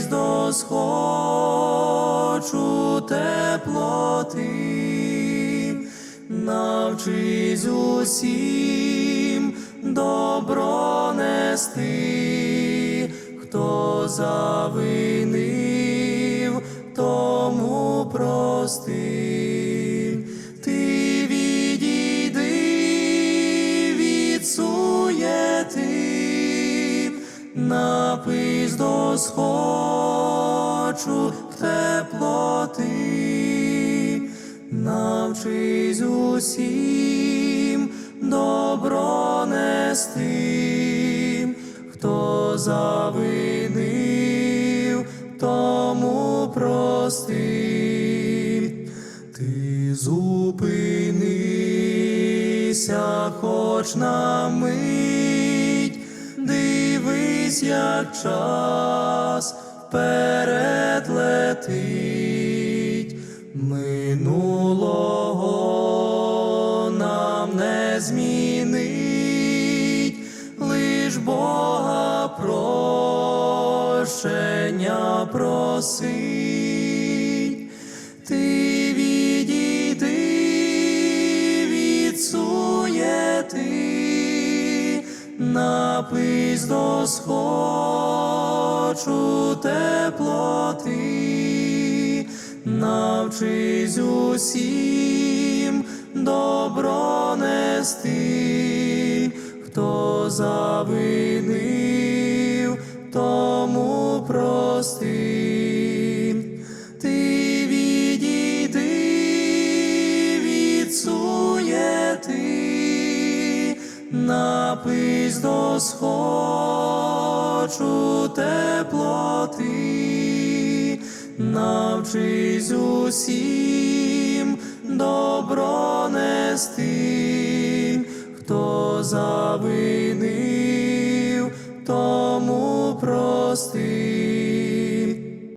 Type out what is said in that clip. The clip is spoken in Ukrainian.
Напись до схочу теплоти, навчись усім добро нести, хто завинив, тому прости. Ти відійди напись до схочу теплоти, навчись усім добро нести, хто завинив, тому прости. Ти зупинися, хоч на мить, дивись, як час вперед летить, минулого нам не змінить, лиш Бога прощення просить. Напись до схочу теплоти, навчись усім добро нести, хто завинив, тому прости. Ти відійди від напись до схочу теплоти, навчись усім добро нести, хто завинив, тому прости.